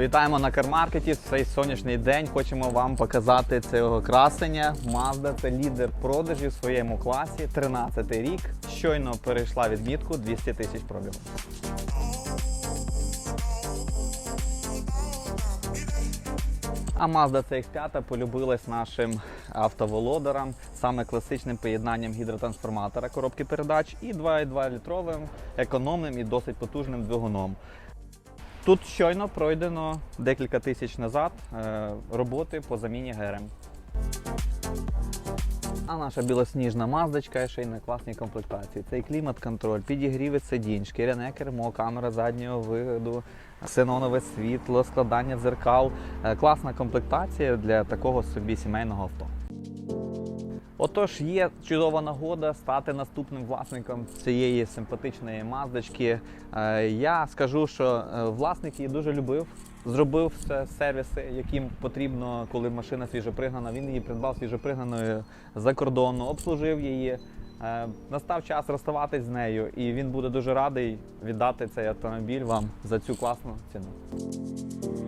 Вітаємо на кармаркеті. В цей сонячний день хочемо вам показати цього красення. Mazda це лідер продажів в своєму класі. 13 рік. Щойно перейшла відмітку 200 тисяч пробігу. А Mazda CX-5 полюбилась нашим автоволодарам саме класичним поєднанням гідротрансформатора коробки передач і 2,2 літровим економним і досить потужним двигуном. Тут щойно пройдено декілька тисяч назад е, роботи по заміні ГРМ. А наша білосніжна маздочка ще й на класній комплектації. Це і клімат-контроль, підігріви сидінь, шкіряне кермо, камера заднього вигляду, ксенонове світло, складання дзеркал. Е, Класна комплектація для такого собі сімейного авто. Отож, є чудова нагода стати наступним власником цієї симпатичної маздочки. Е, Я скажу, що е, власник її дуже любив. Зробив все сервіси, яким потрібно, коли машина свіжопригнана. Він її придбав свіжопригнаною за кордону, обслужив її. Е, Настав час розставатись з нею, і він буде дуже радий віддати цей автомобіль вам за цю класну ціну.